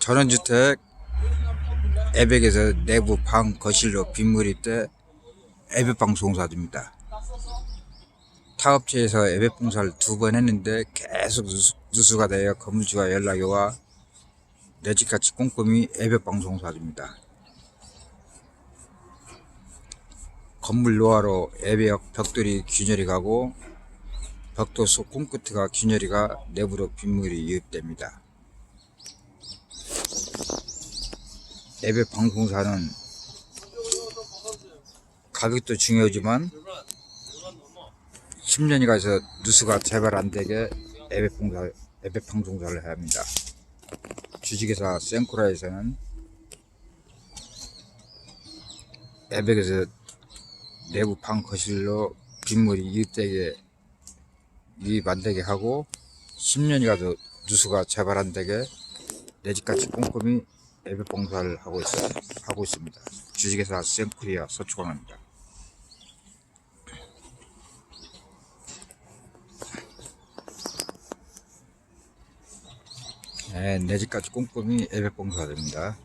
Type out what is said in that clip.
전원주택 애백에서 내부 방 거실로 빗물이 때 애백방 송사입니다. 타업체에서 애백봉사를 두 번 했는데 계속 누수, 누수가 되어 건물주가 연락이 와 내 집같이 꼼꼼히 애백방송사입니다. 건물 노화로 애벽 벽돌이 균열이 가고 벽돌 속 콘크리트가 균열이 가 내부로 빗물이 유입됩니다. 애벽 방송사는 가격도 중요하지만 10년이 가서 누수가 재발 안 되게 애벽 봉사, 애벽 방송사를 해야 합니다. 주식회사 센코라에서는 애백에서 내부 방 거실로 빗물이 유입되게 유입 안 되게 하고 10년이 가도 누수가 재발 안 되게 내 집같이 꼼꼼히 애벽 봉사를 하고 있어 하고 있습니다. 주식회사 센코리아 서초광입니다. 네, 내 집까지 꼼꼼히 애벽 봉사됩니다.